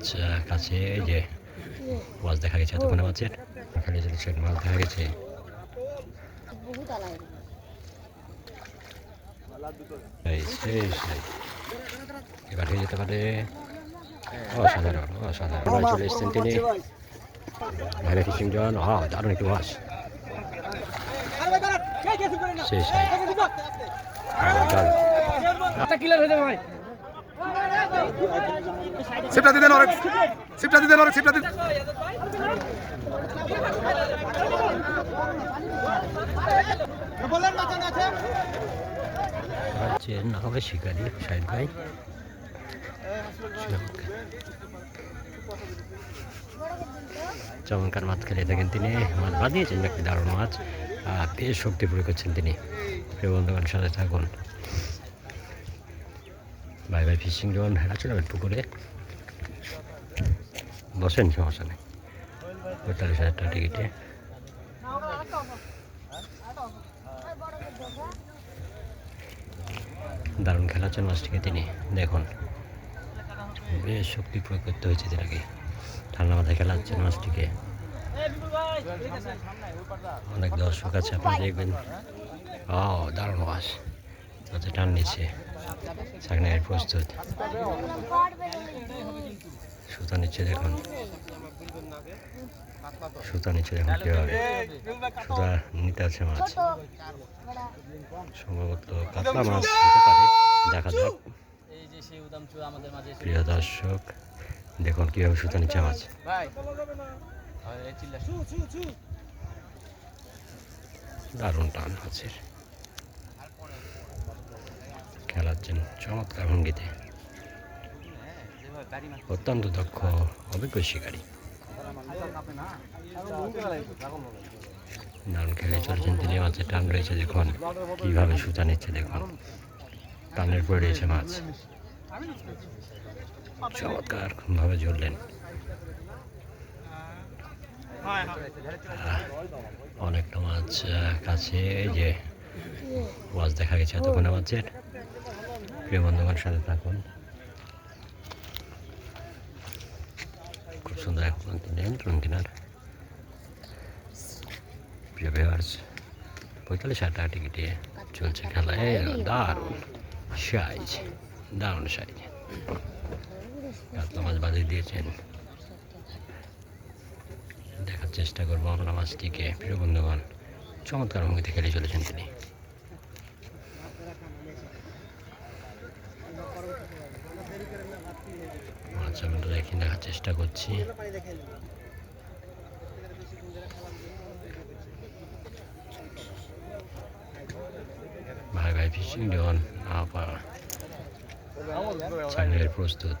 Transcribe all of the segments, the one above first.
মাছ কাছে এই যে মাছ দেখা গেছে এতক্ষণে মাছের। খালি চলেছেন মাছ দেখা গেছে। এবার হয়ে যেতে পারে অসাধারণ অসাধারণ। চলে এসছেন তিনি ভাইরা ফিশিং জন। হ দারুণ একটু মাছ। সেই সিপটা দিতেন সিপটা সিপটা শিকারি ভাই চমৎকার মাছ খেলে থাকেন তিনি। মাছ বাঁধিয়েছেন একটি দারুণ মাছ। বেশ শক্তি প্রয়োগ করছেন তিনি। প্রিয় বন্ধুগণ, সাথে থাকুন। ভাই ভাই ফিশিং জন চলে যাবেন পুকুরে? বসেন সমস্যা নেই। পঁয়তাল্লিশ হাজার টাকা টিকিটে দারুণ খেলাচ্ছেন মাছটিকে তিনি দেখুন। বেশ শক্তি প্রয়োগ করতে হয়েছে যেটাকে ঠান্ডা মাথায় খেলাচ্ছেন মাছটিকে অনেক দর্শক আছে আপনি দেখবেন। ও, দারুণ মাছ। মাছে টান নিচ্ছে চাকনের প্রস্তুত। সুতা নিচ্ছে দেখুন। সুতা নিচ্ছে দেখুন কীভাবে। সুতা নিতে আছে মাছ। সম্ভবত কাতলা মাছ হতে পারে। দেখা যাক। প্রিয় দর্শক, দেখুন কীভাবে সুতা নিচ্ছে মাছ। দারুণ টান মাছের খেলাচ্ছেন চমৎকার ভঙ্গিতে। অত্যন্ত দক্ষ, অভিজ্ঞ শিকারী। দারুণ খেলে চলেছেন তিনি। মাছের টান রয়েছে, দেখুন। কীভাবে সুতা নিচ্ছে, দেখুন। টানের পরে রয়েছে মাছ। চমৎকার ভাবে ঝরলেন। অনেকটা মাছ কাছে যে, মাছ দেখা গেছে এতক্ষণে মাছের। প্রিয় বন্ধুগণ, সাথে থাকুন। খুব সুন্দর এক পঙ্ক্তি ট্রন কিনার প্রিয় ভিউয়ার্স পঁয়তাল্লিশ হাজার টাকা টিকিটে চলছে খেলা। দারুণ সাইজ দারুণ সাইজ। কাতলা মাছ বাজিয়ে দিয়েছেন। দেখার চেষ্টা করব আমরা মাছটিকে। প্রিয় বন্ধুগণ, চমৎকার ভঙ্গিতে খেলে চলেছেন তিনি। আমরা রেখে দেখার চেষ্টা করছি। ভাই ভাই ফিশিং জন আবার প্রস্তুত।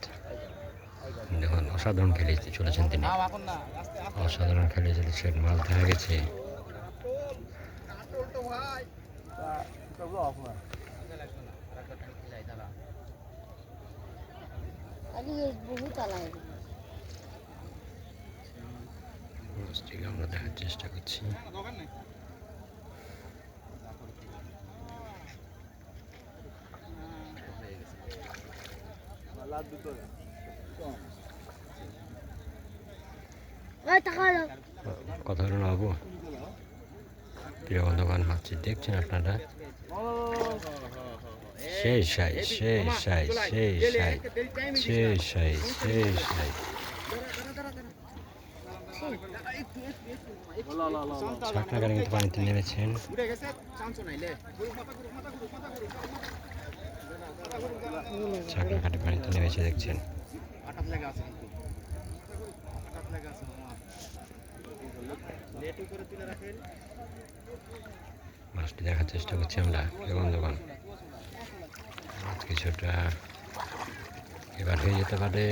দেখুন অসাধারণ খেলে চলেছেন তিনি। অসাধারণ খেলে চলেছেন মাছ দেখা গেছে আরে আমরা দেখার চেষ্টা করছি। কথা হলো বাবু। প্রিয় বন্ধুগণ মাছটি দেখছেন আপনারা? সেই সাই সেই সাই সেই সাই সেই সাই সেই সাই ছাকনাগারে কিন্তু পানিতে নেমেছেন। ছাকনাঘাটে পানিতে নেমেছে দেখছেন। মাছটি দেখার চেষ্টা করছি আমরা বন্ধুগণ। মাছ কিছুটা এবার হয়ে যেতে পারে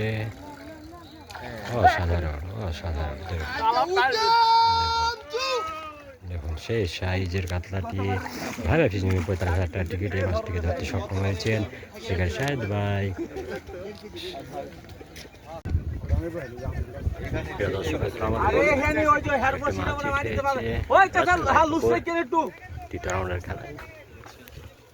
অসাধারণ অসাধারণ। দেখুন। দেখুন সেই সাইজের কাতলাটি ভালো ফিজিং পঁয়তাল্লিশ হাজার টাকা টিকিট এই মাছটিকে ধরতে সক্ষম হয়েছেন সেখানে শাহেদ ভাই। আসসালামু আলাইকুম। তৃতীয় রাউন্ডের খেলায়।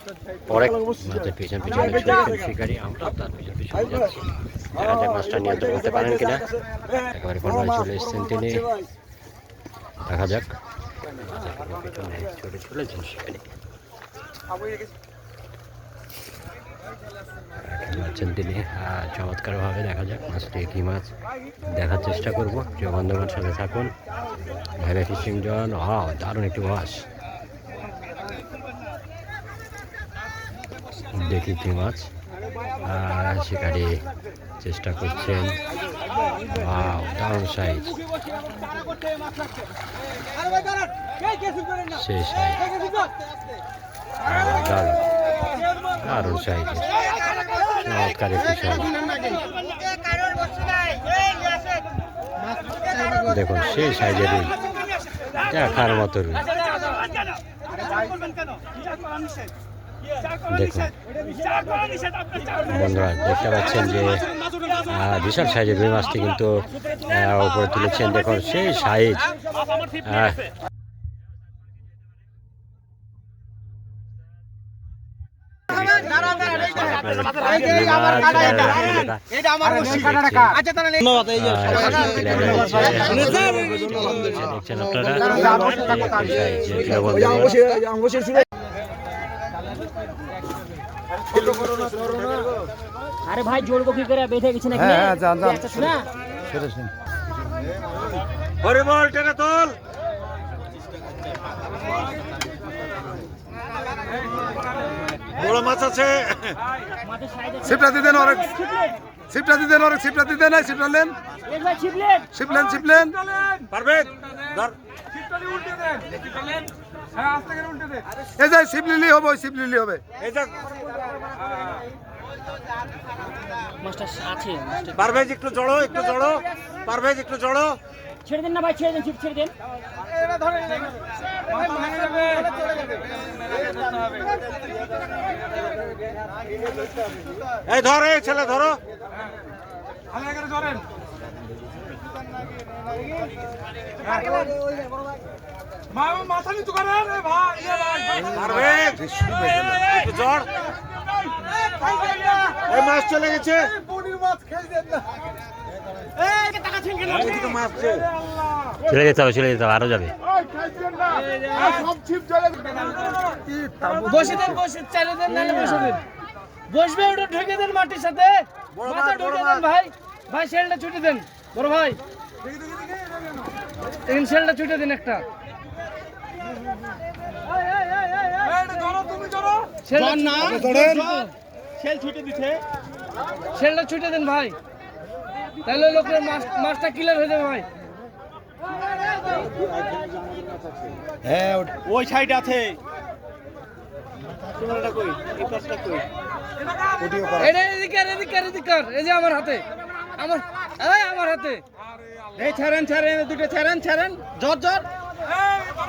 মাছের পিছন পিছনে ছুটছেন শিকারি আমরা তার পিছন পিছনে যাচ্ছি দেখা যাক মাছটা নিয়ন্ত্রণ করতে পারেন কিনা? একেবারে চলে এসেছেন তিনি। দেখা যাক। ছুটে চলেছেন তিনি। চমৎকারভাবে দেখা যাক মাছটি কি মাছ দেখার চেষ্টা করব। প্রিয় বন্ধুগণ সাথে থাকুন। ভাইরা ফিশিং জন ও দারুণ একটি মাছ দেখি কি মাছ। শিকারি চেষ্টা করছেন। দারুণ সাইজ সেই সাইজ দারুণ। সাইজ চমৎকার দেখুন, সেই সাইজের দেখার মতো রুই দেখুন বন্ধুরা দেখতে পাচ্ছেন যে বিশাল সাইজের রুই মাছটি কিন্তু উপরে তুলেছেন দেখুন সেই সাইজ আপনারা আরে ভাই জোর কি করে? বেঁধে গেছে নাকি? হ্যাঁ, হ্যাঁ, যান, যান। শোনা? হরিবল টেনে তোল। বড় মাছ আছে। সিপটা দিতেন অনেক সিপটা দিতেন অনেক সিপটা দিতেন ভাই ছিপলেন সিপলেন সিপলেন পারবে? ধর। এই যে সিপ লিলি হবে ওই সিপ লিলি হবে। এই যে মাছটা আছে পারভেজ একটু জড়ো একটু জড়ো পারভেজ একটু জড়ো ছেড়ে দেন না ভাই ছেড়ে দেন ছিপ ছেড়ে দেন। এই ধর এই ছেলে ধরো। একটু এই মাছ চলে গেছে। চলে যেতে হবে চলে যেতে হবে আরও যাবে বসে দেন বসে চালে দেন নালে বসে দেন বসবে ওটা ঢুকে দেন মাটির সাথে মাথা ঢুকে দেন ভাই ভাই শেলটা ছুটে দেন বড় ভাই তিন শেলটা ছুটে দিন একটা শেল ছুটে দেন ভাই তাহলে লোকের মাছটা ক্লিয়ার হয়ে যাবে ভাই ওই সাইড আছে আমার হাতে আমার আমার হাতে এই ছাড়েন ছাড়েন দুটো ছাড়েন ছাড়েন জট জট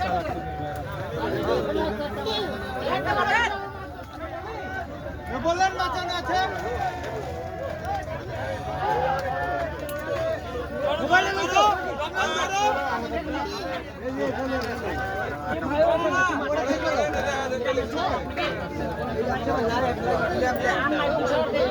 খা বললেন মাচানে আছে এই